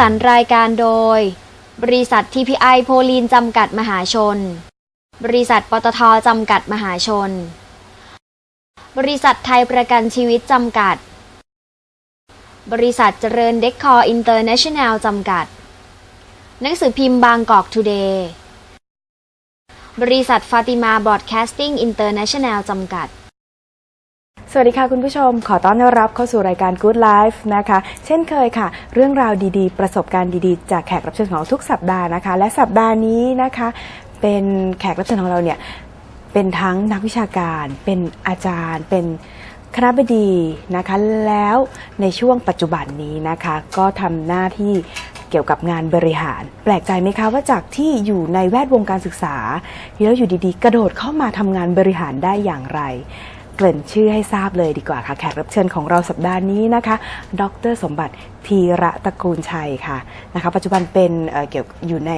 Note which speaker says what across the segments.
Speaker 1: สรรค์รายการโดย บริษัท TPI โพลีนจำกัดมหาชน บริษัทปตทจำกัดมหาชน บริษัทไทยประกันชีวิตจำกัด บริษัทเจริญเด็กคอร์อินเตอร์เนชั่นแนลจำกัด หนังสือพิมพ์บางกอกทูเดย์ บริษัทฟาติมาบรอดแคสติ้งอินเตอร์เนชั่นแนลจำกัด
Speaker 2: สวัสดีค่ะคุณผู้ชม ขอต้อนรับเข้าสู่รายการ Good Life นะคะ เช่นเคยค่ะ เรื่องราวดีๆ ประสบการณ์ดีๆ จากแขกรับเชิญของเราทุกสัปดาห์นะคะ และสัปดาห์นี้นะคะ เป็นแขกรับเชิญของเราเนี่ยเป็นทั้งนักวิชาการ เป็นอาจารย์ เป็นคณะบดีนะคะ แล้วในช่วงปัจจุบันนี้นะคะ ก็ทำหน้าที่เกี่ยวกับงานบริหาร แปลกใจไหมคะว่าจากที่อยู่ในแวดวงการศึกษาแล้วอยู่ดีๆ กระโดดเข้ามาทำงานบริหารได้อย่างไร เกริ่นชื่อให้ทราบเลยดีกว่าค่ะ แขกรับเชิญของเราสัปดาห์นี้นะคะ ดร สมบัติธีระตระกูลชัยค่ะนะคะ ปัจจุบันเป็นเเกี่ยวอยู่ใน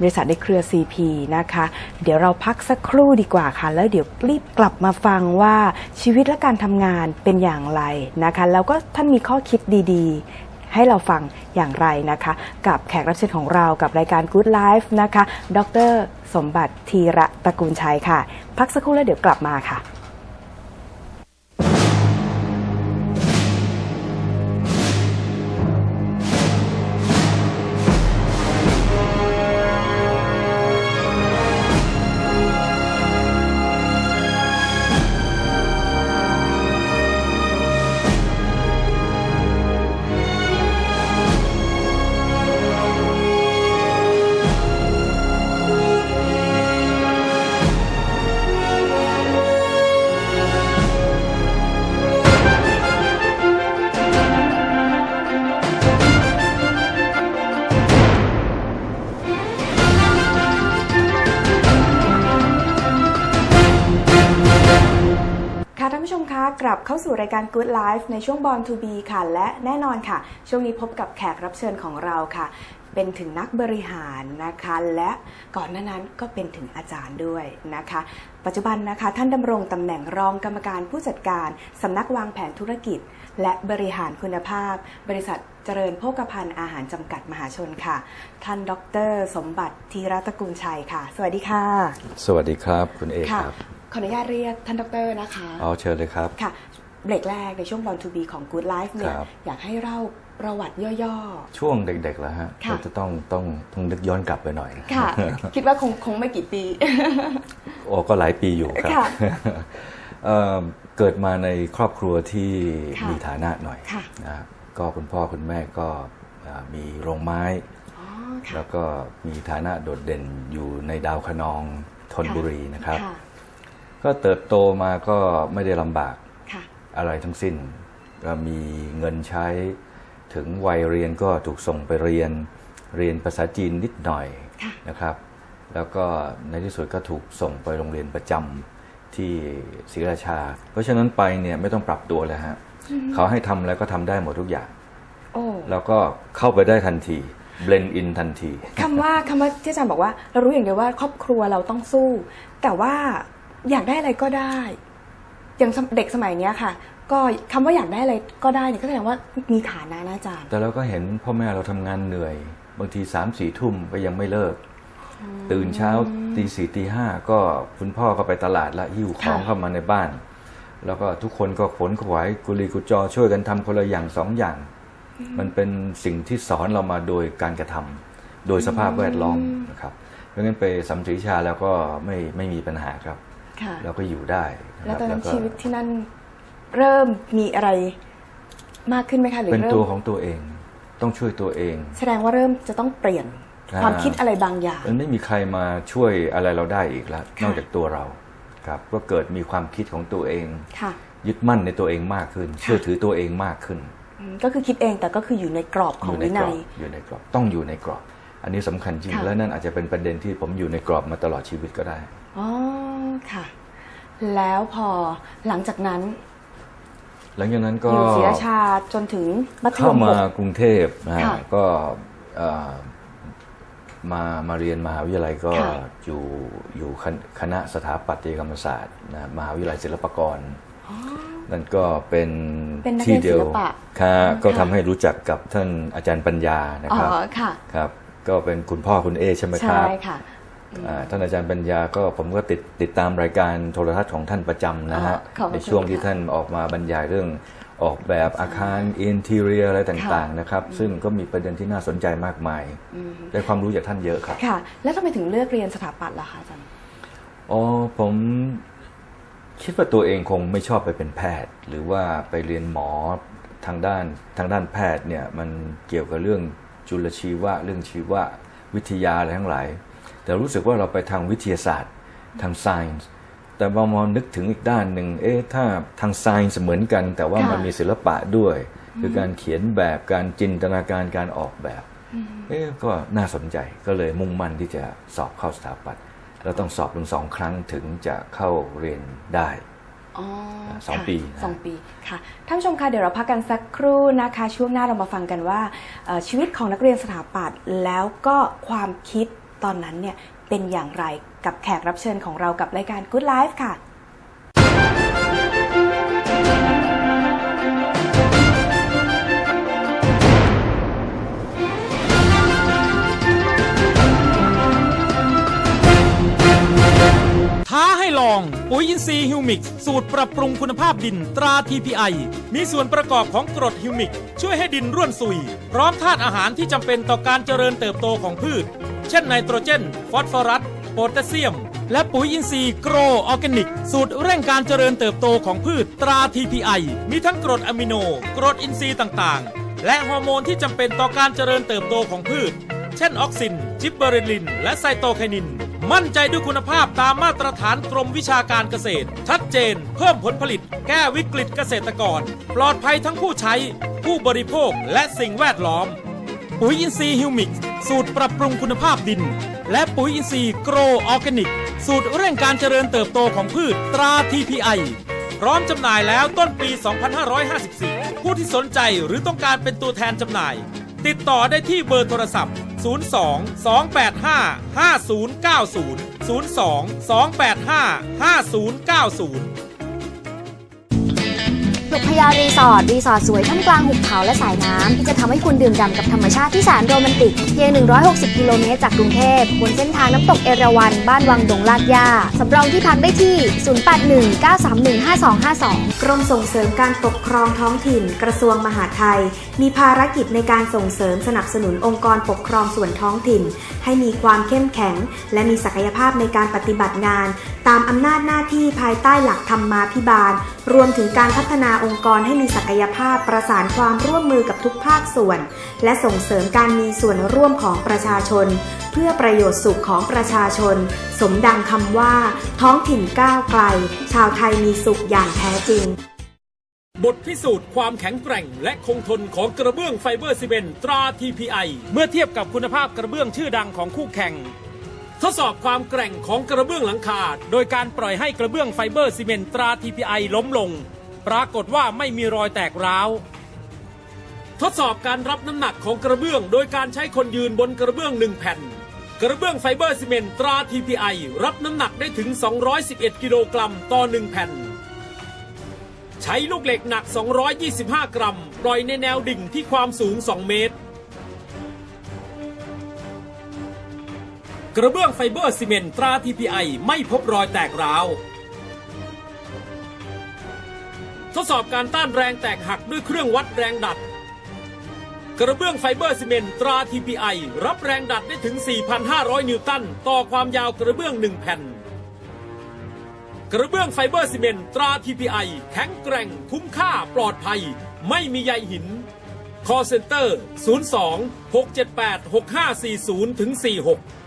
Speaker 2: บริษัทในเครือ CP นะคะ เดี๋ยวเราพักสักครู่ดีกว่าค่ะ แล้วเดี๋ยวรีบกลับมาฟังว่าชีวิตและการทำงานเป็นอย่างไรนะคะ แล้วก็ท่านมีข้อคิดดีๆ ให้เราฟังอย่างไรนะคะ กับแขกรับเชิญของเรากับรายการ Good Life นะคะ ดร สมบัติธีระตระกูลชัยค่ะ พักสักครู่แล้วเดี๋ยวกลับมาค่ะ มคะกลับเข้าสู่รายการ Good Life ในช่วง Born to Be ค่ะ และแน่นอนค่ะ ช่วงนี้พบกับแขกรับเชิญของเราค่ะ เป็นถึงนักบริหารนะคะ และก่อนหน้านั้นก็เป็นถึงอาจารย์ด้วยนะคะ ปัจจุบันนะคะ ท่านดำรงตำแหน่งรองกรรมการผู้จัดการสำนักวางแผนธุรกิจ และบริหารคุณภาพ บริษัทเจริญโภคภัณฑ์อาหารจำกัดมหาชนค่ะ ท่านดร สมบัติธีรัตระกูลชัยค่ะ สวัสดีค่ะ
Speaker 3: สวัสดีครับคุณเอก
Speaker 2: ค่ะ
Speaker 3: ครับ
Speaker 2: ขออนุญาตเรียกท่านดรนะคะ
Speaker 3: เอาเชิญเลยครับ
Speaker 2: ค่ะเบรกแรกในช่วง Born to Be ของ Good Life เนี่ย
Speaker 3: ครับ
Speaker 2: อยากให้เล่าประวัติย่อ
Speaker 3: ช่วงเด็กๆแล้วฮะ
Speaker 2: ค่ะ
Speaker 3: เราจะต้องต้องต้องนึกย้อนกลับไปหน่อย
Speaker 2: ๆค่ะ คิดว่าคงคงไม่กี่ปี
Speaker 3: โอ้ก็หลายปีอยู่ครับ
Speaker 2: ค่ะ
Speaker 3: เอ่อเกิดมาในครอบครัวที่
Speaker 2: ค่ะ
Speaker 3: มีฐานะหน่อย
Speaker 2: ค่ะ
Speaker 3: นะก็คุณพ่อคุณแม่ก็เอ่อมีโรงไม้
Speaker 2: อ๋อค่ะ
Speaker 3: แล้วก็มีฐานะโดดเด่นอยู่ในดาวคะนองธนบุรีนะครับ
Speaker 2: ค่ะ
Speaker 3: ก็เติบโตมาก็ไม่ได้ลำบาก
Speaker 2: ค่ะ
Speaker 3: อะไรทั้งสิ้นก็มีเงินใช้ถึงวัยเรียนก็ถูกส่งไปเรียนเรียนภาษาจีนนิดหน่อย
Speaker 2: ค่ะ
Speaker 3: นะครับ แล้วก็ในที่สุดก็ถูกส่งไปโรงเรียนประจำที่ศรีราชา เพราะฉะนั้นไปเนี่ยไม่ต้องปรับตัวเลยฮะเขาให้ทำอะไรก็ทำได้หมดทุกอย่าง
Speaker 2: โอ้
Speaker 3: แล้วก็เข้าไปได้ทันที blend in ทันที
Speaker 2: คำว่าคำว่าที่อาจารย์บอกว่า เรารู้อย่างเดียวว่าครอบครัวเราต้องสู้ แต่ว่า อยากได้อะไรก็ได้ อย่างสมเด็กสมัยเนี้ยค่ะ ก็คำว่าอยากได้อะไรก็ได้เนี่ยก็แสดงว่ามีฐานะนะอาจารย์
Speaker 3: แต่เราก็เห็นพ่อแม่เราทำงานเหนื่อย บางทีสามสี่ทุ่มก็ยังไม่เลิก ตื่นเช้าตีสี่ตีห้าก็คุณพ่อก็ไปตลาดละหิ้วของ
Speaker 2: ค่ะ
Speaker 3: เข้ามาในบ้าน แล้วก็ทุกคนก็ขนขวายกุลีกุจอช่วยกันทำคนละอย่างสองอย่าง มันเป็นสิ่งที่สอนเรามาโดยการกระทำโดยสภาพแวดล้อมนะครับเพราะงั้นไปสัมศรีชาแล้วก็ไม่ไม่มีปัญหาครับ
Speaker 2: ค่ะ
Speaker 3: เราก็อยู่ได้ะ
Speaker 2: แล้ว
Speaker 3: ครับ
Speaker 2: ตอนนั้น
Speaker 3: ก็
Speaker 2: ชีวิตที่นั่นเริ่มมีอะไรมากขึ้นไหมคะหรือ
Speaker 3: เป็น
Speaker 2: เริ่
Speaker 3: ตัว
Speaker 2: ม
Speaker 3: ของตัวเอง ต้องช่วยตัวเอง
Speaker 2: แสดงว่าเริ่มจะต้องเปลี่ยน
Speaker 3: อ่า
Speaker 2: ความคิดอะไรบางอย่าง
Speaker 3: มันไม่มีใครมาช่วยอะไรเราได้อีกแล้ว
Speaker 2: ค่ะ
Speaker 3: นอกจากตัวเราครับ ก็เกิดมีความคิดของตัวเอง
Speaker 2: ค่ะ
Speaker 3: ยึดมั่นในตัวเองมากขึ้น เชื่อถือตัวเองมากขึ้น
Speaker 2: อืมก็คือคิดเองแต่ก็คืออยู่ในกรอบข
Speaker 3: อ
Speaker 2: อง
Speaker 3: ยู่ใน
Speaker 2: วิ
Speaker 3: กร
Speaker 2: นั
Speaker 3: อย บอยู่ในกรอบต้องอยู่ในกรอบ อันนี้สำคัญจริง
Speaker 2: ค่ะ
Speaker 3: และนั่นอาจจะเป็นประเด็นที่ผมอยู่ในกรอบมาตลอดชีวิตก็ได้
Speaker 2: อ๋อค่ะ แล้วพอหลังจากนั้น
Speaker 3: หลังจากนั้นก็
Speaker 2: อยู่ศรีราชาจนถึงมัธย
Speaker 3: เข้าม
Speaker 2: ห
Speaker 3: มากกรุงเทพนะฮะ
Speaker 2: ค่ะ
Speaker 3: ก็เอ่อมามาเรียนมหาวิทยาลัยก็
Speaker 2: ค่ะ
Speaker 3: อยู่อยู่คณคณะสถาปัตยกรรมศาสตร์นะมหาวิทยาลัยศิลปากรนั่นก็เป็น
Speaker 2: เป็นนัก
Speaker 3: ที่
Speaker 2: เรียน
Speaker 3: เดียว
Speaker 2: ศิลปะ
Speaker 3: ครับก็
Speaker 2: ค่ะ
Speaker 3: ทำให้รู้จักกับท่านอาจารย์ปัญญานะ
Speaker 2: อ๋อ
Speaker 3: ครับ
Speaker 2: ค่ะ
Speaker 3: ครับ ก็เป็นคุณพ่อคุณเอใช่ไหมค
Speaker 2: ใช่
Speaker 3: รับ
Speaker 2: ค่ะ
Speaker 3: อ่า ท่านอาจารย์ปัญญาก็ผมก็ติดติดตามรายการโทรทัศน์ของท่านประจำนะฮะ
Speaker 2: อ๋อขอบพระคุณ
Speaker 3: ในช่วงที่
Speaker 2: ค่ะ
Speaker 3: ท่านออกมาบรรยายเรื่องออกแบบอาคารอินทีเรียอะไรต่างๆนะครับซึ่งก็มีประเด็นที่น่าสนใจมากมาย ได้ความรู้จากท่านเยอะครับ
Speaker 2: ค่ะ แล้วทำไมถึงเลือกเรียนสถาปัตย์ล่ะคะอาจารย์
Speaker 3: อ๋อผมคิดว่าตัวเองคงไม่ชอบไปเป็นแพทย์ หรือว่าไปเรียนหมอทางด้านทางด้านแพทย์เนี่ยมันเกี่ยวกับเรื่องจุลชีวะเรื่องชีวะวิทยาอะไรทั้งหลาย แต่รู้สึกว่าเราไปทางวิทยาศาสตร์ทาง science แต่พอมานึกถึงอีกด้านหนึ่งเอ๊ะถ้าทาง science เหมือนกัน แต่ว่า
Speaker 2: ค่ะ
Speaker 3: มันมีศิลปะด้วย คือการเขียนแบบการจินตนาการการออกแบบเอ๊ะก็น่าสนใจก็เลยมุ่งมั่นที่จะสอบเข้าสถาปัตย์แล้วต้องสอบถึงสองครั้งถึงจะเข้าเรียนได้
Speaker 2: อ๋อ
Speaker 3: สอง
Speaker 2: ค่ะ
Speaker 3: ปีนะ
Speaker 2: สองปีค่ะท่านผู้ชมคะเดี๋ยวเราพักกันสักครู่นะคะ ช่วงหน้าเรามาฟังกันว่าเอ่อชีวิตของนักเรียนสถาปัตย์แล้วก็ความคิด ตอนนั้นเนี่ยเป็นอย่างไรกับแขกรับเชิญของเรากับรายการ Good Life ค่ะ
Speaker 4: ท้าให้ลอง ปุ๋ยอินทรีย์ฮิวมิกสูตรปรับปรุงคุณภาพดินตรา TPI มีส่วนประกอบของกรดฮิวมิกช่วยให้ดินร่วนซุย พร้อมธาตุอาหารที่จำเป็นต่อการเจริญเติบโตของพืช เช่นไนโตรเจน ฟอสฟอรัส โพแทสเซียม และปุ๋ยอินทรีย์โกรออร์แกนิก สูตรเร่งการเจริญเติบโตของพืชตรา TPI มีทั้งกรดอะมิโน กรดอินทรีย์ต่างๆ และฮอร์โมนที่จำเป็นต่อการเจริญเติบโตของพืช เช่นออกซิน จิบเบอเรลิน และไซโตไคนิน มั่นใจด้วยคุณภาพตามมาตรฐานกรมวิชาการเกษตร ชัดเจน เพิ่มผลผลิต แก้วิกฤตเกษตรกร ปลอดภัยทั้งผู้ใช้ ผู้บริโภคและสิ่งแวดล้อม ปุ๋ยอินทรีย์ฮิวมิกสูตรปรับปรุงคุณภาพดิน และปุ๋ยอินทรีย์โกรออร์แกนิก สูตรเร่งการเจริญเติบโตของพืชตรา TPI พร้อมจำหน่ายแล้วต้นปี 2554 ผู้ที่สนใจหรือต้องการเป็นตัวแทนจำหน่าย ติดต่อได้ที่เบอร์โทรศัพท์ 02 285 5090 02 285 5090
Speaker 1: ปลุกพยารีสอร์ทรีสอร์ทสวยท่ามกลางหุบเขาและสายน้ำที่จะทำให้คุณดื่มด่ำกับธรรมชาติที่แสนโรแมนติก เพียง 160 กิโลเมตรจากกรุงเทพบนเส้นทางน้ำตกเอราวัณบ้านวังดงลาดยาสำรองที่พักได้ที่ 0819315252
Speaker 5: กรมส่งเสริมการปกครองท้องถิ่น กระทรวงมหาดไทย มีภารกิจในการส่งเสริมสนับสนุนองค์กรปกครองส่วนท้องถิ่น ให้มีความเข้มแข็ง และมีศักยภาพในการปฏิบัติงาน ตามอำนาจหน้าที่ภายใต้หลักธรรมมาภิบาล รวมถึงการพัฒนาองค์กรให้มีศักยภาพประสานความร่วมมือกับทุกภาคส่วน และส่งเสริมการมีส่วนร่วมของประชาชน เพื่อประโยชน์สุขของประชาชน สมดังคำว่า ท้องถิ่นก้าวไกล ชาวไทยมีสุขอย่างแท้จริง
Speaker 4: บทพิสูจน์ความแข็งแกร่ง และคงทนของกระเบื้องไฟเบอร์ซีเมนต์ตรา TPI เมื่อเทียบกับคุณภาพกระเบื้องชื่อดังของคู่แข่งทดสอบความแกร่งของกระเบื้องหลังคา โดยการปล่อยให้กระเบื้องไฟเบอร์ซีเมนต์ตรา TPI ล้มลง ปรากฏว่าไม่มีรอยแตกร้าว ทดสอบการรับน้ำหนักของกระเบื้อง โดยการใช้คนยืนบนกระเบื้องหนึ่งแผ่น กระเบื้องไฟเบอร์ซีเมนต์ตรา TPI รับน้ำหนักได้ถึง 211 กิโลกรัมต่อหนึ่งแผ่น ใช้ลูกเหล็กหนัก 225 กรัม ปล่อยในแนวดิ่งที่ความสูง 2 เมตรกระเบื้องไฟเบอร์ซีเมนต์ตรา TPI ไม่พบรอยแตกร้าว ทดสอบการต้านแรงแตกหักด้วยเครื่องวัดแรงดัด กระเบื้องไฟเบอร์ซีเมนต์ตรา TPI รับแรงดัดได้ถึง 4,500 นิวตัน ต่อความยาวกระเบื้อง 1 แผ่น กระเบื้องไฟเบอร์ซีเมนต์ตรา TPI แข็งแกร่งคุ้มค่าปลอดภัย ไม่มีใยหิน call center 02 678 6540ถึง46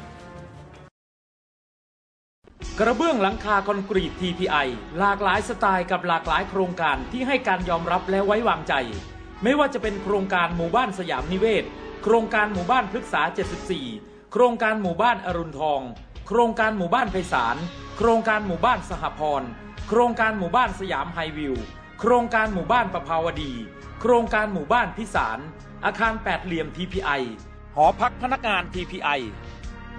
Speaker 4: กระเบื้องหลังคาคอนกรีต TPI หลากหลายสไตล์กับหลากหลายโครงการที่ให้การยอมรับและไว้วางใจ ไม่ว่าจะเป็นโครงการหมู่บ้านสยามนิเวศ โครงการหมู่บ้านพฤกษา 74 โครงการหมู่บ้านอรุณทอง โครงการหมู่บ้านไพศาล โครงการหมู่บ้านสหพร โครงการหมู่บ้านสยามไฮวิว โครงการหมู่บ้านประภาวดี โครงการหมู่บ้านพิสาร อาคารแปดเหลี่ยม TPI หอพักพนักงาน TPI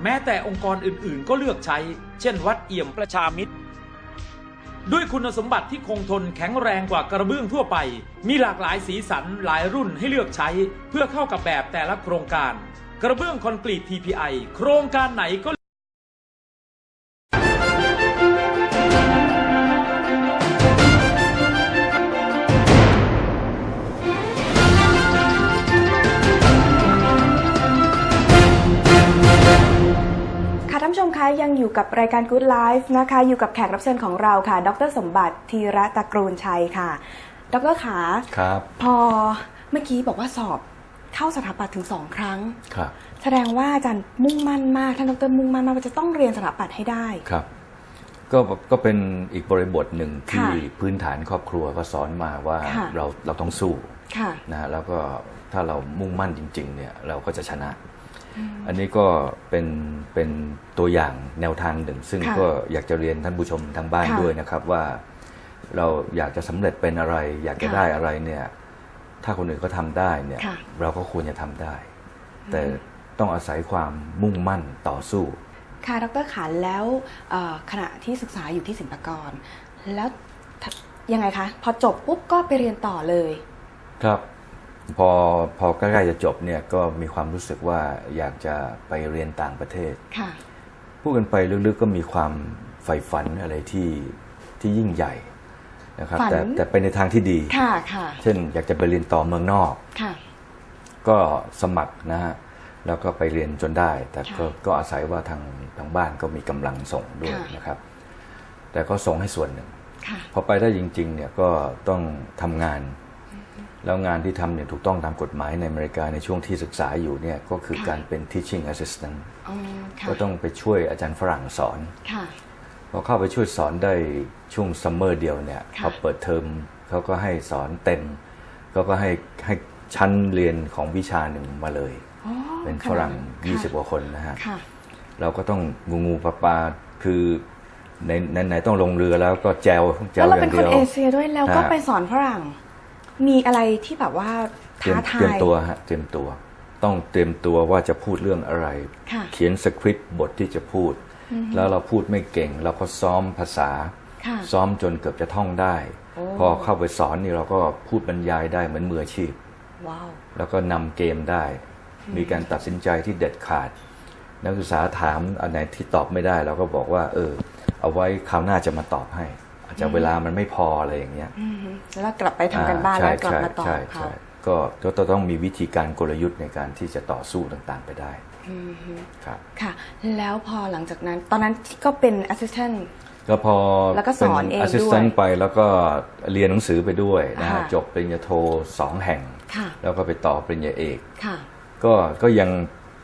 Speaker 4: แม้แต่องค์กรอื่นๆ ก็เลือกใช้ เช่น วัดเอี่ยมประชามิตร ด้วยคุณสมบัติที่คงทนแข็งแรงกว่ากระเบื้องทั่วไป มีหลากหลายสีสันหลายรุ่นให้เลือกใช้ เพื่อเข้ากับแบบแต่ละโครงการ กระเบื้องคอนกรีต TPI โครงการไหนก็
Speaker 2: กับรายการ Good Life นะคะ อยู่กับแขกรับเชิญของเราค่ะ ดรสมบัติธีระตระกรูลชัยค่ะ ดรขา
Speaker 3: ครับ
Speaker 2: พอเมื่อกี้บอกว่าสอบเข้าสถาปัตย์ถึงสองครั้ง
Speaker 3: ครับ
Speaker 2: แสดงว่าอาจารย์มุ่งมั่นมาก ท่านดรมุ่งมั่นมากว่าจะต้องเรียนสถาปัตย์ให้ได้
Speaker 3: ครับ ก็ก็เป็นอีกบริบทหนึ่งที่
Speaker 2: ค่ะ
Speaker 3: พื้นฐานครอบครัวก็สอนมาว่า
Speaker 2: ค่ะ
Speaker 3: เราเราต้องสู้
Speaker 2: ค่ะ
Speaker 3: นะฮะแล้วก็ถ้าเรามุ่งมั่นจริง ๆ เนี่ยเราก็จะชนะ อันนี้ก็เป็นเป็นตัวอย่างแนวทางหนึ่ง ซึ่ง
Speaker 2: ค่ะ
Speaker 3: ก็อยากจะเรียนท่านผู้ชมทางบ้าน
Speaker 2: ค่ะ
Speaker 3: ด้วยนะครับว่าเราอยากจะสำเร็จเป็นอะไร อยากจะ
Speaker 2: ค่ะ
Speaker 3: ได้อะไรเนี่ย ถ้าคนอื่นก็ทำได้เนี่ย
Speaker 2: ค่ะ
Speaker 3: เราก็ควรจะทำได้ แต่ต้องอาศัยความมุ่งมั่นต่อสู้
Speaker 2: ค่ะดรขาแล้วเอ่อขณะที่ศึกษาอยู่ที่ศิลปากรแล้วทยังไงคะ พอจบปุ๊บก็ไปเรียนต่อเลย
Speaker 3: ครับ พอพอใกล้ๆจะจบเนี่ยก็มีความรู้สึกว่าอยากจะไปเรียนต่างประเทศ
Speaker 2: ค่ะ
Speaker 3: พูดกันไปลึกๆก็มีความใฝ่ฝันอะไรที่ที่ยิ่งใหญ่นะครับ
Speaker 2: ฝัน
Speaker 3: แต่แต่ไปในทางที่ดี
Speaker 2: ค่ะค่ะ
Speaker 3: เช่น อยากจะไปเรียนต่อเมืองนอก
Speaker 2: ค่ะ
Speaker 3: ก็สมัครนะฮะแล้วก็ไปเรียนจนได้ แต่ก็
Speaker 2: ค่ะ
Speaker 3: ก็อาศัยว่าทางทางบ้านก็มีกำลังส่งด้วย
Speaker 2: ค่ะ
Speaker 3: นะครับ แต่ก็ส่งให้ส่วนหนึ่ง
Speaker 2: ค่ะ
Speaker 3: พอไปได้จริง ๆ เนี่ยก็ต้องทำงาน แล้วงานที่ทำเนี่ยถูกต้องตามกฎหมายในอเมริกาในช่วงที่ศึกษาอยู่เนี่ยก็คือ
Speaker 2: ค่ะ
Speaker 3: การเป็น teaching assistant
Speaker 2: อ๋อค่ะ
Speaker 3: ก็ต้องไปช่วยอาจารย์ฝรั่งสอน
Speaker 2: ค่ะ
Speaker 3: พอเข้าไปช่วยสอนได้ช่วงซัมเมอร์เดียวเนี่ย
Speaker 2: ค่ะ
Speaker 3: พอเปิดเทอมเขาก็ให้สอนเต็มเขาก็ให้ให้ชั้นเรียนของวิชาหนึ่งมาเลย
Speaker 2: อ๋อ
Speaker 3: เป็นฝรั่ง
Speaker 2: ค่ะ
Speaker 3: 20 กว่าคนนะฮะ
Speaker 2: ค่ะ
Speaker 3: เราก็ต้องงูงูปลาปลาคือในในในต้องลงเรือแล้วก็แจวแจ
Speaker 2: แล้ว
Speaker 3: ว
Speaker 2: เรา
Speaker 3: อ
Speaker 2: เป็
Speaker 3: ย่านง
Speaker 2: ค
Speaker 3: เดี
Speaker 2: น
Speaker 3: ยว
Speaker 2: เอเชียด้วยแล้วก็
Speaker 3: ฮะ
Speaker 2: ไปสอนฝรั่ง มีอะไรที่แบบว่า
Speaker 3: เตรีย
Speaker 2: ท้ามทา
Speaker 3: เตรียม
Speaker 2: ย
Speaker 3: ตัวฮะเตรียมตัว ต้องเตรียมตัวว่าจะพูดเรื่องอะไร
Speaker 2: ค่ะ
Speaker 3: เขียนสคริปต์บทที่จะพูด แล้วเราพูดไม่เก่ง เราก็ซ้อมภาษา
Speaker 2: ค่ะ
Speaker 3: ซ้อมจนเกือบจะท่องได้
Speaker 2: โอ้
Speaker 3: พอเข้าไปสอนนี่เราก็พูดบรรยายได้เหมือนมืออาชีพ
Speaker 2: ว้าว
Speaker 3: แล้วก็นำเกมได้ มีการตัดสินใจที่เด็ดขาด นักศึกษาถามอันไหนที่ตอบไม่ได้ เราก็บอกว่า เออ เอาไว้คราวหน้าจะมาตอบให้ อาจจะเวลามันไม่พออะไรอย่างเงี้ย
Speaker 2: อือฮึแล้วกลับไปทำกันบ้าน
Speaker 3: อ่
Speaker 2: แล้วกลับ
Speaker 3: ใช่
Speaker 2: มาตอบ
Speaker 3: ใช่
Speaker 2: เขา
Speaker 3: ใช่ก็ก็ต้องมีวิธีการกลยุทธ์ในการที่จะต่อสู้ต่างๆไปได้
Speaker 2: อือฮึ
Speaker 3: ครับ
Speaker 2: ค่ะ แล้วพอหลังจากนั้นตอนนั้นก็เป็น assistant
Speaker 3: ก็พอ
Speaker 2: แล้วก็สอนเองด้วย
Speaker 3: แอสซิสแตนต์ไปแล้วก็เรียนหนังสือไปด้วยนะฮะ
Speaker 2: ค่ะ
Speaker 3: จบปริญญาโทสองแห่ง
Speaker 2: ค่ะ
Speaker 3: แล้วก็ไปต่อปริญญาเอก
Speaker 2: ค่ะ
Speaker 3: ก็ก็ยัง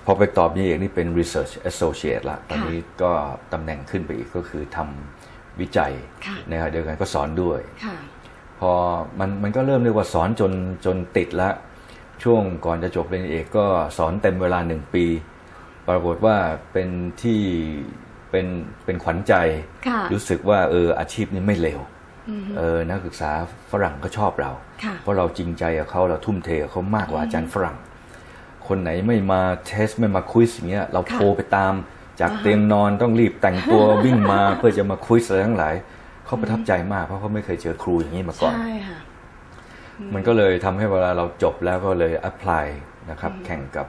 Speaker 3: พอไปต่อปริญญาเอกนี่เป็น research associate ละตอนนี้ก็ตำแหน่งขึ้นไปอีกก็คือทำ วิจัย
Speaker 2: ค่ะ
Speaker 3: นะครับเดียวกันก็สอนด้วย
Speaker 2: ค่ะ
Speaker 3: พอมันมันก็เริ่มเรียกว่าสอนจนจนติดละช่วงก่อนจะจบปริญญาเอกก็สอนเต็มเวลาหนึ่งปี ปรากฏว่าเป็นที่เป็นเป็นขวัญใจ
Speaker 2: ค่ะ
Speaker 3: รู้สึกว่าเอออาชีพนี้ไม่เลวเออนักศึกษาฝรั่งก็ชอบเรา
Speaker 2: ค่ะ
Speaker 3: เพราะเราจริงใจกับเขาเราทุ่มเทกับเขามากกว่าอาจารย์ฝรั่ง คนไหนไม่มาเทสไม่มาคุยอย่างเงี้ยเรา
Speaker 2: ค่ะ
Speaker 3: โทรไปตาม จากเตียงนอนต้องรีบแต่งตัววิ่งมาเพื่อจะมาคุยอะไรทั้งหลายเขาประทับใจมากเพราะเขาไม่เคยเจอครูอย่างนี้มาก่อน
Speaker 2: ใช่ค่ะ
Speaker 3: มันก็เลยทำให้เวลาเราจบแล้วก็เลยอัพพลายนะครับแข่งกับ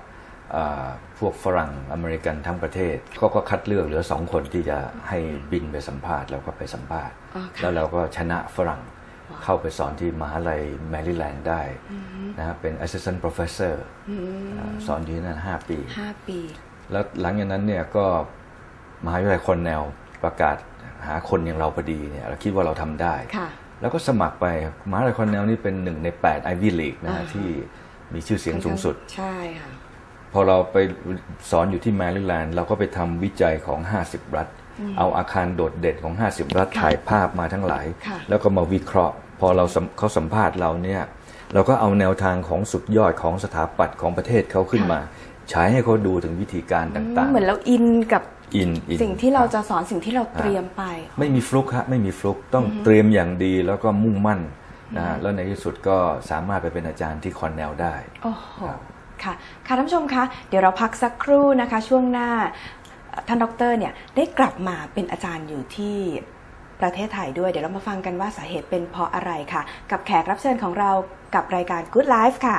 Speaker 3: อ่าพวกฝรั่งอเมริกันทั้งประเทศเขาก็คัดเลือกเหลือสองคนที่จะให้บินไปสัมภาษณ์แล้วก็ไปสัมภาษณ์
Speaker 2: อ๋อค่ะ
Speaker 3: แล้วเราก็ชนะฝรั่งเข้าไปสอนที่มหาลัยแมริแลนด์ได้นะครับเป็น assistant professor อ่าสอนอยู่ที่นั่น5ปี
Speaker 2: ห้าปี
Speaker 3: แล้วหลังจากนั้นเนี่ยก็มหาวิทยาลัยคอนเนลประกาศหาคนอย่างเราพอดีเนี่ยเราคิดว่าเราทำได้
Speaker 2: ค่ะ
Speaker 3: แล้วก็สมัครไปมหาวิทยาลัยคอนเนลนี่เป็นหนึ่งใน8 Ivy League นะฮะ
Speaker 2: อ่า
Speaker 3: ที่มีชื่อเสียงสูงสุด
Speaker 2: ใช่ค่ะ
Speaker 3: พอเราไปสอนอยู่ที่แมริแลนด์เราก็ไปทำวิจัยของ 50 รัฐ เอาอาคารโดดเด่นของ 50 รัฐ
Speaker 2: ค่ะ
Speaker 3: ถ่ายภาพมาทั้งหลาย
Speaker 2: ค่ะ
Speaker 3: แล้วก็มาวิเคราะห์ พอเราสัมเขาสัมภาษณ์เราเนี่ยเราก็เอาแนวทางของสุดยอดของสถาปัตย์ของประเทศเขาขึ้นมา ฉายให้เขาดูถึงวิธีการต่าง
Speaker 2: เหมือนเราอินกับ
Speaker 3: ๆอินอิน
Speaker 2: สิ่งที่เราจะสอนสิ่งที่เราเตรียมไป
Speaker 3: ไม่มีฟลุกฮะไม่มีฟลุกต้องเตรียมอย่างดีแล้วก็มุ่งมั่นนะฮะแล้วในที่สุดก็สามารถไปเป็นอาจารย์ที่คอนเนลได้
Speaker 2: โอ้โหค่ะค่ะท่านผู้ชมคะเดี๋ยวเราพักสักครู่นะคะ ช่วงหน้าเอ่อท่านดอกเตอรเนี่ยได้กลับมาเป็นอาจารย์อยู่ที่ปประเทศไทยด้วย เดี๋ยวเรามาฟังกันว่าสาเหตุเป็นเพราะอะไรค่ะ กับแขกรับเชิญของเรากับรายการ Good Life ค่ะ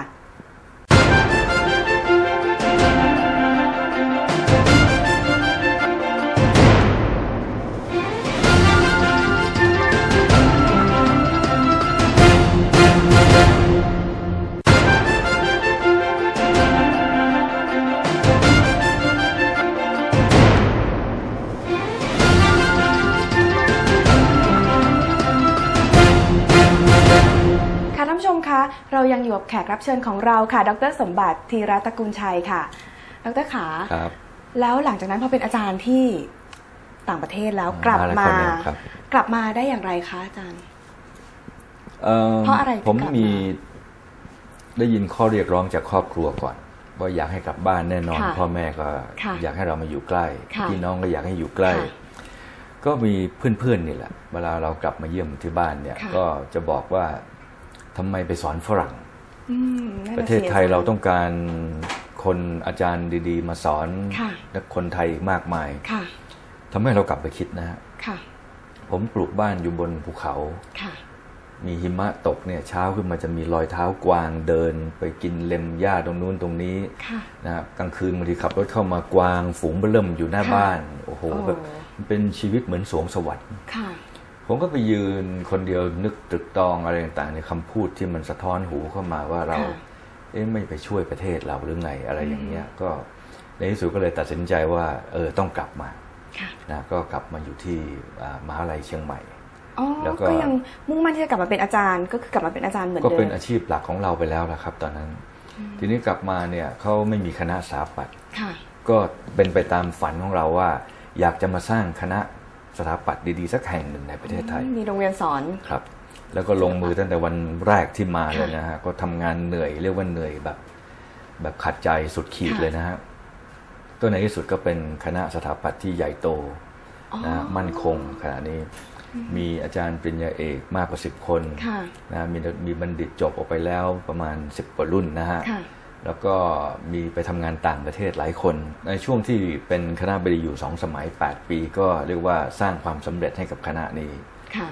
Speaker 2: เรายังอยู่กับแขกรับเชิญของเราค่ะ ดรสมบัติธีรัตนกุลชัยค่ะ ดรขา
Speaker 3: ครับ
Speaker 2: แล้วหลังจากนั้นพอเป็นอาจารย์ที่ต่างประเทศแล้วกลับ
Speaker 3: มา
Speaker 2: มา
Speaker 3: แล้วครับ
Speaker 2: กลับมาได้อย่างไรคะอาจารย์
Speaker 3: อ่อ
Speaker 2: เพราะอะไรถึง
Speaker 3: ผม
Speaker 2: กลับมา
Speaker 3: มีได้ยินข้อเรียกร้องจากครอบครัวก่อน ว่าอยากให้กลับบ้านแน่นอน
Speaker 2: ค่ะ
Speaker 3: พ่อแม่ก็
Speaker 2: ค่ะ
Speaker 3: อยากให้เรามาอยู่ใกล้
Speaker 2: ค่ะ
Speaker 3: พี่น้องก็อยากให้อยู่ใกล้
Speaker 2: ค่ะ
Speaker 3: ก็มีเพื่อนๆนี่แหละ เวลาเรากลับมาเยี่ยมที่บ้านเนี่ย
Speaker 2: ค่ะ
Speaker 3: ก็จะบอกว่า ทำไมไปสอนฝรั่ง
Speaker 2: อืมนั่น
Speaker 3: ป
Speaker 2: น่
Speaker 3: ระเทศไทย
Speaker 2: สิจ
Speaker 3: เราต้องการคนอาจารย์ดี ๆ มาสอน
Speaker 2: ค่ะ
Speaker 3: นักคนไทยอีกมากมาย
Speaker 2: ค่ะ
Speaker 3: ทำให้เรากลับไปคิดนะฮะ
Speaker 2: ค่ะ
Speaker 3: ผมปลูกบ้านอยู่บนภูเขา
Speaker 2: ค่ะ
Speaker 3: มีหิมะตกเนี่ยเช้าขึ้นมาจะมีรอยเท้ากวางเดิน ไปกินเล็มหญ้าตรงนู้นตรงนี้
Speaker 2: ค่ะ
Speaker 3: นะครับกลางคืนบางทีขับรถเข้ามากวางฝูงเบิ่มอยู่หน้า
Speaker 2: ค่ะ
Speaker 3: บ้าน โอ้โห
Speaker 2: โอ้
Speaker 3: แบบมันเป็นชีวิตเหมือนสวงสวรรค์
Speaker 2: ค่ะ
Speaker 3: ผมก็ไปยืนคนเดียวนึกตรึกตรองอะไรต่างๆในคำพูดที่มันสะท้อนหูเข้ามาว่าเรา
Speaker 2: ค่ะ
Speaker 3: เอ๊ะไม่ไปช่วยประเทศเราหรือไงอะไรอย่างเงี้ยก็ในที่สุดก็เลยตัดสินใจว่าเออต้องกลับมา
Speaker 2: ค่ะ
Speaker 3: นะก็กลับมาอยู่ที่อ่ามหาลัยเชียงใหม่
Speaker 2: อ๋อ
Speaker 3: แล้วก็
Speaker 2: ก็ยังมุ่งมั่นที่จะกลับมาเป็นอาจารย์ ก็คือกลับมาเป็นอาจารย์เหมือน
Speaker 3: ก็
Speaker 2: เดิ
Speaker 3: เป็น
Speaker 2: ม
Speaker 3: อาชีพหลักของเราไปแล้วละครับ ตอนนั้น ทีนี้กลับมาเนี่ยเขาไม่มีคณะสถาปัตย์
Speaker 2: ค่ะ
Speaker 3: ก็เป็นไปตามฝันของเราว่า อยากจะมาสร้างคณะ สถาปัตย์ดีๆ สักแห่งหนึ่งในประเทศไทย
Speaker 2: มีโรงเรียนสอน
Speaker 3: ครับ แล้วก็ลงมือตั้งแต่วันแรกที่มาเลยนะฮะ ก็ทำงานเหนื่อยเรียกว่าเหนื่อยแบบแบบขัดใจสุดขีด
Speaker 2: ค่ะ
Speaker 3: เลยนะฮะก็ในที่สุดก็เป็นคณะสถาปัตย์ที่ใหญ่โต
Speaker 2: อ๋อ
Speaker 3: นะฮะมั่นคงขณะนี้มีอาจารย์ปริญญาเอกมากกว่าสิบคน
Speaker 2: ค่ะ
Speaker 3: นะมีมีบัณฑิตจบออกไปแล้วประมาณ10กว่ารุ่นนะฮะ
Speaker 2: ค่ะ
Speaker 3: แล้วก็มีไปทำงานต่างประเทศหลายคน ในช่วงที่เป็นคณะบดีอยู่สองสมัย 8 ปีก็เรียกว่าสร้างความสำเร็จให้กับคณะนี้
Speaker 2: ค่ะ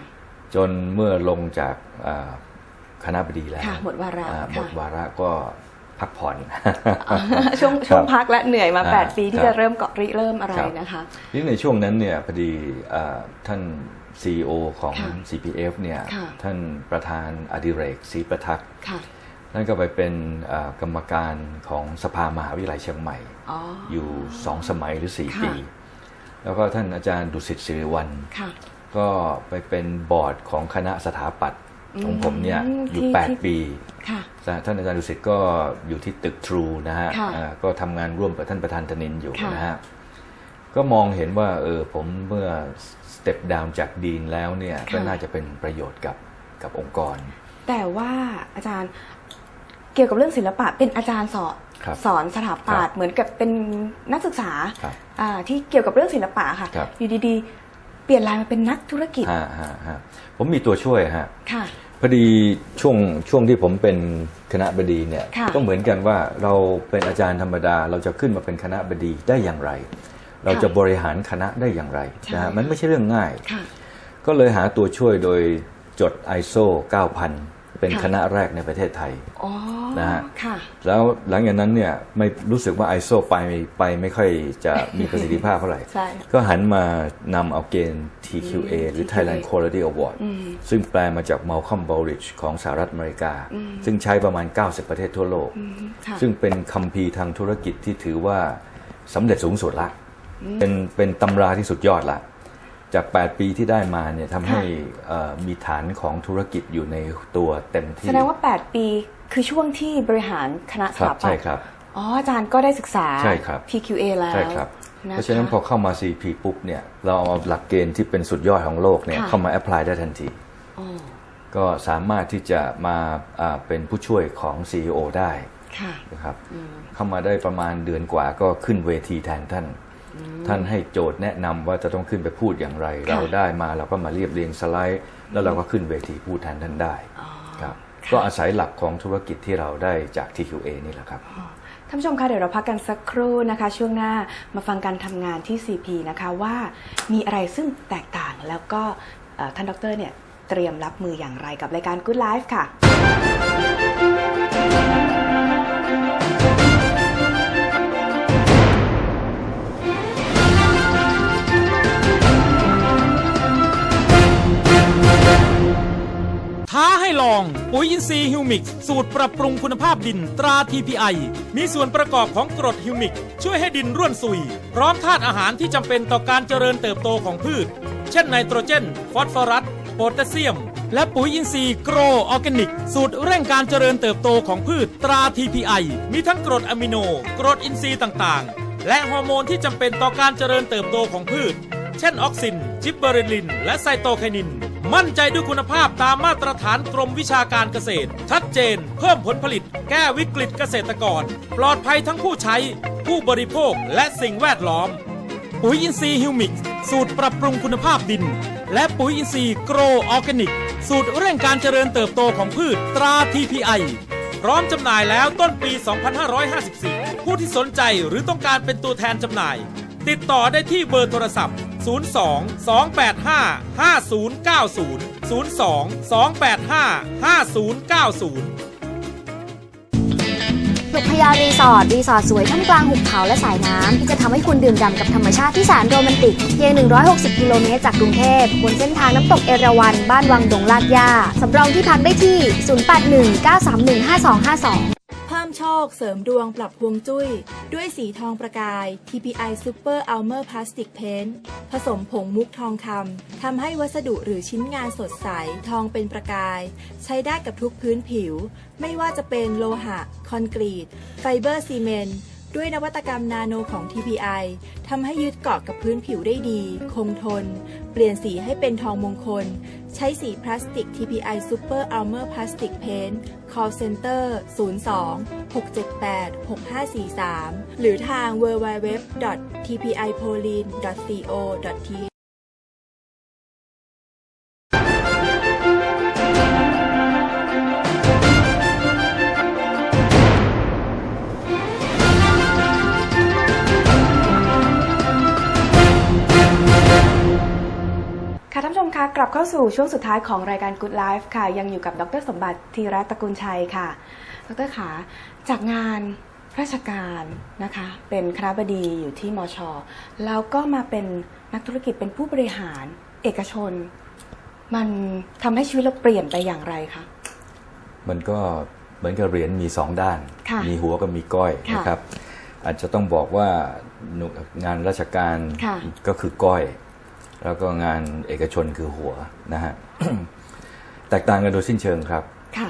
Speaker 3: จนเมื่อลงจากอ่าคณะบดีแล้ว
Speaker 2: ค่ะหมดวาระ
Speaker 3: อ่
Speaker 2: ค่ะ
Speaker 3: หมดวาระก็พักผ่อน
Speaker 2: ช่วง
Speaker 3: ครับ
Speaker 2: ช่วงพักและเหนื่อยมา
Speaker 3: อ่า
Speaker 2: 8ปีที่
Speaker 3: ครับ
Speaker 2: จะเริ่มเกาะริเริ่มอะไร
Speaker 3: ครับ
Speaker 2: นะคะ
Speaker 3: นี่ในช่วงนั้นเนี่ยพอดีอ่าท่าน CEO ของ
Speaker 2: ค่ะ
Speaker 3: CPF เนี่ย
Speaker 2: ค่ะ
Speaker 3: ท่านประธานอดิเรกศรีประทักษ์
Speaker 2: ค่ะ
Speaker 3: ท่านก็ไปเป็นอ่ากรรมการของสภามหาวิทยาลัยเชียงใหม่
Speaker 2: อ๋อ
Speaker 3: อยู่สองสมัยหรือสี่
Speaker 2: ค่ะ
Speaker 3: ปี แล้วก็ท่านอาจารย์ดุสิตสิริวัล
Speaker 2: ค่ะ
Speaker 3: ก็ไปเป็นบอร์ดของคณะสถาปัตย์ของผมเนี่ย
Speaker 2: อืม
Speaker 3: อยู่
Speaker 2: ที่ที่
Speaker 3: 8 ปี
Speaker 2: ค่ะ
Speaker 3: ท่านอาจารย์ดุสิตก็อยู่ที่ตึกทรูนะฮะ
Speaker 2: ค่ะ
Speaker 3: อ่าก็ทำงานร่วมกับท่านประธานธนินอยู่
Speaker 2: ค่ะ
Speaker 3: นะฮะก็มองเห็นว่าเออผมเมื่อสเต็ปดาวจากดีนแล้วเนี่ยก็น่าจะเป็นประโยชน์กับกับองค์กร
Speaker 2: แต่ว่าอาจารย์ เกี่ยวกับเรื่องศิลปะเป็นอาจารย์สอน
Speaker 3: ครับ
Speaker 2: สอนสถาปัต
Speaker 3: ครั
Speaker 2: ย์
Speaker 3: บ
Speaker 2: เหมือนกับเป็นนักศึกษา
Speaker 3: ครับ
Speaker 2: อ่าที่เกี่ยวกับเรื่องศิลปะค่ะ
Speaker 3: ครับ
Speaker 2: อยู่ดีๆ เปลี่ยนลายมาเป็นนักธุรกิจ
Speaker 3: ฮะฮะฮะผมมีตัวช่วยฮะ
Speaker 2: ค่ะ
Speaker 3: พอดีช่วงช่วงที่ผมเป็นคณะบดีเนี่ย
Speaker 2: ค่ะ
Speaker 3: ก็เหมือนกันว่าเราเป็นอาจารย์ธรรมดา เราจะขึ้นมาเป็นคณะบดีได้อย่างไร เราจะบริหารคณะได้อย่างไร
Speaker 2: ใช่
Speaker 3: นะฮะมันไม่ใช่เรื่องง่าย
Speaker 2: ค่ะ
Speaker 3: ก็เลยหาตัวช่วยโดยจด ISO 9000 เป็น
Speaker 2: ค่ะ
Speaker 3: คณะแรกในประเทศไทย
Speaker 2: อ๋อ
Speaker 3: นะฮะ
Speaker 2: ค่ะ
Speaker 3: แล้วหลังจากนั้นเนี่ยไม่รู้สึกว่า ISO ไปไปไม่ค่อยจะมีประสิทธิภาพเท่าไหร่
Speaker 2: ใช่
Speaker 3: ก็หันมานำเอาเกณฑ์ TQA หรือ
Speaker 2: TQA
Speaker 3: Thailand Quality Award
Speaker 2: อืม
Speaker 3: ซึ่งแปลมาจาก Malcolm Baldrige ของสหรัฐอเมริกา
Speaker 2: อืม
Speaker 3: ซึ่งใช้ประมาณ 90 ประเทศทั่วโลก
Speaker 2: อืมค่ะ
Speaker 3: ซึ่งเป็นคัมภีร์ทางธุรกิจที่ถือว่าสำเร็จสูงสุดละเป็นเป็นตำราที่สุดยอดละ จาก 8 ปีที่ได้มาเนี่ยทำให้เอ่อมีฐานของธุรกิจอยู่ในตัวเต็มที่
Speaker 2: แสดงว่า 8 ปีคือช่วงที่บริหารคณะส
Speaker 3: ครับ
Speaker 2: ถาปั
Speaker 3: ใช่
Speaker 2: ตย์
Speaker 3: ครับ
Speaker 2: อ๋ออาจารย์ก็ได้ศึกษา
Speaker 3: ใช่ครับ
Speaker 2: TQA แล้ว
Speaker 3: ใช่ครับ
Speaker 2: ค
Speaker 3: เพราะฉะนั้นพอเข้ามา CP ปุ๊บเนี่ยเราเอาหลักเกณฑ์ที่เป็นสุดยอดของโลกเนี่ย
Speaker 2: ค่ะ
Speaker 3: เข้ามาแอพพลายได้ทันที
Speaker 2: อ๋อ
Speaker 3: ก็สามารถที่จะมาอ่าเป็นผู้ช่วยของ CEO ได้
Speaker 2: ค่ะ
Speaker 3: นะครับเข้ามาได้ประมาณเดือนกว่าก็ขึ้นเวทีแทนท่าน ท่านให้โจทย์แนะนำว่าจะต้องขึ้นไปพูดอย่างไร เราได้มาเราก็มาเรียบเรียงสไลด์ แล้วเราก็ขึ้นเวทีพูดแทนท่านได้
Speaker 2: อ๋อ
Speaker 3: ครับ
Speaker 2: ค่ะ
Speaker 3: ก็อาศัยหลักของธุรกิจที่เราได้จาก TQA นี่แหละครับ
Speaker 2: ท่านผู้ชมคะเดี๋ยวเราพักกันสักครู่นะคะ ช่วงหน้ามาฟังการทำงานที่ CP นะคะว่ามีอะไรซึ่งแตกต่างแล้วก็เอ่อท่านดรเนี่ยเตรียมรับมืออย่างไรกับรายการ Good Life ค่ะ
Speaker 4: ปุ๋ยอินทรีย์ฮิวมิกสูตรปรับปรุงคุณภาพดินตรา TPI มีส่วนประกอบของกรดฮิวมิก ช่วยให้ดินร่วนซุย พร้อมธาตุอาหารที่จำเป็นต่อการเจริญเติบโตของพืช เช่นไนโตรเจน ฟอสฟอรัส โพแทสเซียม และปุ๋ยอินทรีย์โกรออร์แกนิก สูตรเร่งการเจริญเติบโตของพืชตรา TPI มีทั้งกรดอะมิโน กรดอินทรีย์ต่างๆ และฮอร์โมนที่จำเป็นต่อการเจริญเติบโตของพืช เช่นออกซิน จิบเบอเรลิน และไซโตไคนิน มั่นใจด้วยคุณภาพตามมาตรฐานกรมวิชาการเกษตร ชัดเจน เพิ่มผลผลิต แก้วิกฤตเกษตรกร ปลอดภัยทั้งผู้ใช้ ผู้บริโภคและสิ่งแวดล้อม ปุ๋ยอินทรีย์ฮิวมิกสูตรปรับปรุงคุณภาพดิน และปุ๋ยอินทรีย์โกรออร์แกนิก สูตรเร่งการเจริญเติบโตของพืชตรา TPI พร้อมจำหน่ายแล้วต้นปี 2554 ผู้ที่สนใจหรือต้องการเป็นตัวแทนจำหน่าย ติดต่อได้ที่เบอร์โทรศัพท์ 02 285 5090 02 285 5090
Speaker 1: ปลุกพยารีสอร์ทรีสอร์ทสวยท่ามกลางหุบเขาและสายน้ำที่จะทำให้คุณดื่มด่ำกับธรรมชาติที่แสนโรแมนติกเพียง 160 กิโลเมตรจากกรุงเทพบนเส้นทางน้ำตกเอราวัณบ้านวังดงลาดย่าสำรองที่พักได้ที่ 0819315252
Speaker 6: เพิ่ม โชค เสริมดวงปรับฮวงจุ้ย ด้วยสีทองประกาย TPI Super Armor Plastic Paint ผสมผงมุกทองคำทำให้วัสดุหรือชิ้นงานสดใส ทองเป็นประกาย ใช้ได้กับทุกพื้นผิว ไม่ว่าจะเป็นโลหะ คอนกรีต ไฟเบอร์ซีเมนต์ ด้วยนวัตกรรมนาโนของ TPI ทำให้ยึดเกาะกับพื้นผิวได้ดี คงทน เปลี่ยนสีให้เป็นทองมงคล ใช้สีพลาสติก TPI Super Armor Plastic Paint Call Center 02 678 6543 หรือทาง www.tpipolin.co.th
Speaker 2: มคะกลับเข้าสู่ช่วงสุดท้ายของรายการ Good Life ค่ะ ยังอยู่กับดรสมบัติธีระตระกูลชัยค่ะ ดรขาจากงานราชการนะคะ เป็นคณะบดีอยู่ที่มช แล้วก็มาเป็นนักธุรกิจเป็นผู้บริหารเอกชน มันทำให้ชีวิตเราเปลี่ยนไปอย่างไรคะ
Speaker 3: มันก็เหมือนกับเหรียญมีสองด้าน
Speaker 2: ค่ะ
Speaker 3: มีหัวกับมีก้อย
Speaker 2: ค่ะ
Speaker 3: นะครับ อาจจะต้องบอกว่าหน่วยงานราชการ
Speaker 2: ค่ะ
Speaker 3: ก็คือก้อย แล้วก็งานเอกชนคือหัวนะฮะแตกต่างกันโดยสิ้นเชิงครับ
Speaker 2: ค่ะ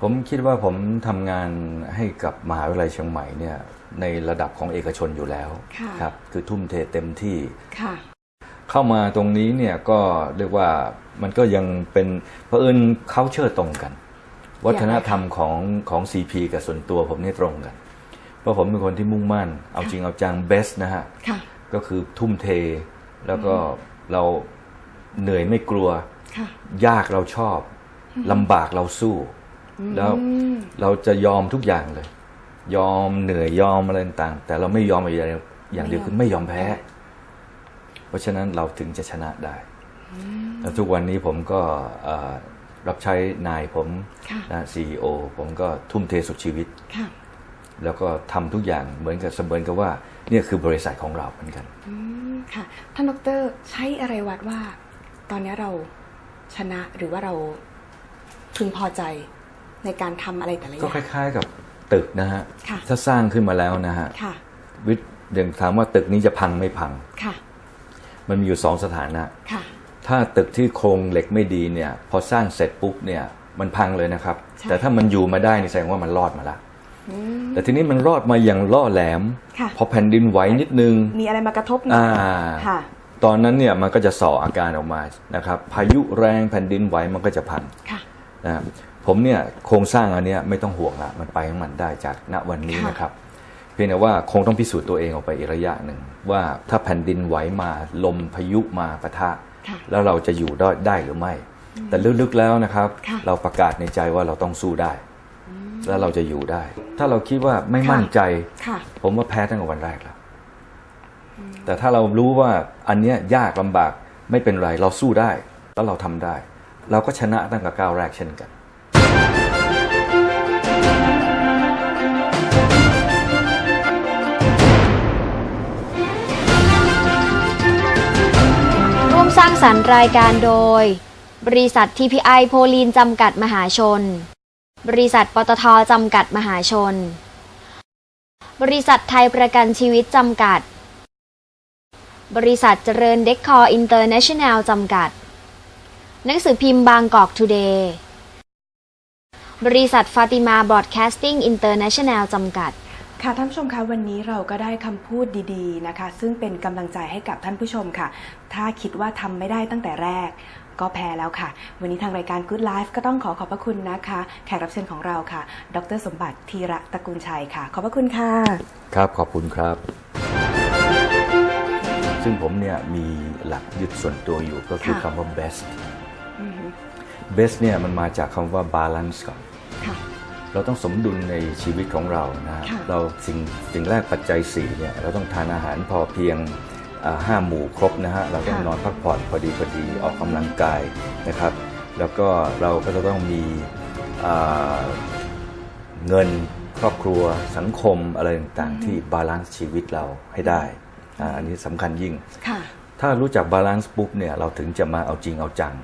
Speaker 3: ผมคิดว่าผมทำงานให้กับมหาวิทยาลัยเชียงใหม่เนี่ยในระดับของเอกชนอยู่แล้ว
Speaker 2: ค่ะ
Speaker 3: ครับ คือทุ่มเทเต็มที่
Speaker 2: ค่ะ
Speaker 3: เข้ามาตรงนี้เนี่ยก็เรียกว่ามันก็ยังเป็นเพราะเอิญเขาเชื่อตรงกัน วัฒนธรรมของของ CP กับส่วนตัวผมเนี่ยตรงกัน เพราะผมเป็นคนที่มุ่งมั่น เอาจริงเอาจังเบสนะฮะ
Speaker 2: ค่ะ
Speaker 3: ก็คือทุ่มเท แล้วก็เราเหนื่อยไม่กลัว
Speaker 2: ค่ะ
Speaker 3: ยากเราชอบลำบากเราสู้ แล้ว
Speaker 2: อืม
Speaker 3: เราจะยอมทุกอย่างเลย ยอมเหนื่อยยอมอะไรต่างๆแต่เราไม่ยอมอะไรอย่างอย่างเดียวคือไม่ยอมแพ้ เพราะฉะนั้นเราถึงจะชนะได้แล้วทุกวันนี้ผมก็เอ่อรับใช้นายผม
Speaker 2: ค่ะ
Speaker 3: นะซีอผมก็ทุ่มเทสุดชีวิต
Speaker 2: ค่ะ
Speaker 3: แล้วก็ทำทุกอย่างเหมือนกับเสมือนกับว่า เนี่ยคือบริษัทของเราเหมือนกัน
Speaker 2: อืม ค่ะท่านดรใช้อะไรวัดว่า ตอนนี้เราชนะหรือว่าเราพึงพอใจในการทำอะไรแต่ละอ
Speaker 3: ก็
Speaker 2: ย่าง
Speaker 3: คล้าย ๆ กับตึกนะฮะ
Speaker 2: ค่ะ
Speaker 3: ถ้าสร้างขึ้นมาแล้วนะฮะ
Speaker 2: ค่ะ
Speaker 3: วิทย์อย่างถามว่าตึกนี้จะพังไม่พัง
Speaker 2: ค่ะ
Speaker 3: มันมีอยู่สองสถานะ
Speaker 2: ค่ะ
Speaker 3: ถ้าตึกที่โครงเหล็กไม่ดีเนี่ย พอสร้างเสร็จปุ๊บเนี่ย มันพังเลยนะครับ
Speaker 2: ใช่
Speaker 3: แต่ถ้ามันอยู่มาได้นี่แสดงว่ามันรอดมาละ
Speaker 2: อืม
Speaker 3: แต่ทีนี้มันรอดมาอย่างล่อแหลม
Speaker 2: ค่ะ
Speaker 3: พอแผ่นดินไหวนิดนึง
Speaker 2: มีอะไรมากระทบหน่อ
Speaker 3: อ่า
Speaker 2: ยค่ะ
Speaker 3: ตอนนั้นเนี่ยมันก็จะส่ออาการออกมานะครับ พายุแรงแผ่นดินไหวมันก็จะพัง
Speaker 2: ค่ะ
Speaker 3: นะครับผมเนี่ยโครงสร้างอันเนี้ยไม่ต้องห่วงละมันไปของมันได้จากณวันนี้
Speaker 2: ค่ะ
Speaker 3: นะครับเพียงแต่ว่าคงต้องพิสูจน์ตัวเองออกไปอีกระยะหนึ่ง ว่าถ้าแผ่นดินไหวมาลมพายุมาปะทะ
Speaker 2: ค่ะ
Speaker 3: แล้วเราจะอยู่ได้ได้หรือไม่ แต่ลึกๆแล้วนะครับ
Speaker 2: ค่ะ
Speaker 3: เราประกาศในใจว่าเราต้องสู้ได้ แล้วเราจะอยู่ได้ ถ้าเราคิดว่าไม่
Speaker 2: ค่ะ
Speaker 3: มั่นใจ
Speaker 2: ค่ะ
Speaker 3: ผมว่าแพ้ตั้งแต่วันแรกแล้ว แต่ถ้าเรารู้ว่าอันเนี้ยยากลำบากไม่เป็นไร เราสู้ได้ แล้วเราทำได้ เราก็ชนะตั้งแต่ก้าวแรกเช่นกัน
Speaker 1: ร่วมสร้างสรรค์รายการโดย บริษัท TPI โพลีนจำกัดมหาชน บริษัทปตทจำกัดมหาชน บริษัทไทยประกันชีวิตจำกัด บริษัทเจริญเด็กคอร์อินเตอร์เนชั่นแนลจำกัด หนังสือพิมพ์บางกอกทูเดย์ บริษัทฟาติมาบรอดแคสติ้งอินเตอร์เนชั่นแนลจำกัด
Speaker 2: ค่ะท่านผู้ชมคะวันนี้เราก็ได้คำพูดดีๆนะคะ ซึ่งเป็นกำลังใจให้กับท่านผู้ชมค่ะ ถ้าคิดว่าทำไม่ได้ตั้งแต่แรก ก็แพ้แล้วค่ะ วันนี้ทางรายการ Good Life ก็ต้องขอขอบพระคุณนะคะ แขกรับเชิญของเราค่ะ ดรสมบัติธีระตระกูลชัยค่ะ ขอบพระคุณค่ะ
Speaker 3: ครับขอบคุณครับ ซึ่งผมเนี่ยมีหลักยึดส่วนตัวอยู่ก็คือ
Speaker 2: ค่ะ
Speaker 3: คำว่า best
Speaker 2: อือฮึ
Speaker 3: best เนี่ยมันมาจากคำว่า balance ก่อน
Speaker 2: ค่ะ
Speaker 3: เราต้องสมดุลในชีวิตของเรานะฮะ
Speaker 2: ค่ะ
Speaker 3: เราสิ่งสิ่งแรกปัจจัย4เนี่ยเราต้องทานอาหารพอเพียงอ่า ห้าหมู่ครบนะฮะ เราต้อง
Speaker 2: ค่ะ
Speaker 3: นอนพักผ่อนพอดีพอดีออกกำลังกายนะครับ แล้วก็เราก็จะต้องมีอ่าเงินครอบครัวสังคมอะไรต่างๆ ที่บาลานซ์ชีวิตเราให้ได้อ่าอันนี้สำคัญยิ่ง
Speaker 2: ค่ะ
Speaker 3: ถ้ารู้จักบาลานซ์ปุ๊บเนี่ยเราถึงจะมาเอาจริงเอาจัง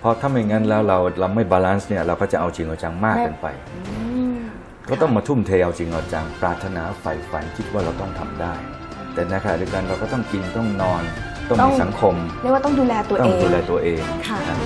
Speaker 3: เพราะถ้าไม่งั้นแล้วเราเราไม่บาลานซ์เนี่ยเราก็จะเอาจริงเอาจังมากเกินไป
Speaker 2: อืม
Speaker 3: ก็ต้องมาทุ่มเทเอาจริงเอาจัง ปรารถนาใฝ่ฝันคิดว่าเราต้องทำได้ แต่ในขณะเดียวกันเราก็ต้องกินต้องนอนต้อง
Speaker 2: ต้อ
Speaker 3: มี
Speaker 2: ง
Speaker 3: สังคม
Speaker 2: เรียกว่าต้องดูแลตัว
Speaker 3: ต้
Speaker 2: เอ
Speaker 3: อง
Speaker 2: ง
Speaker 3: ดูแลตัวเอง
Speaker 2: ค่ะ
Speaker 3: นะ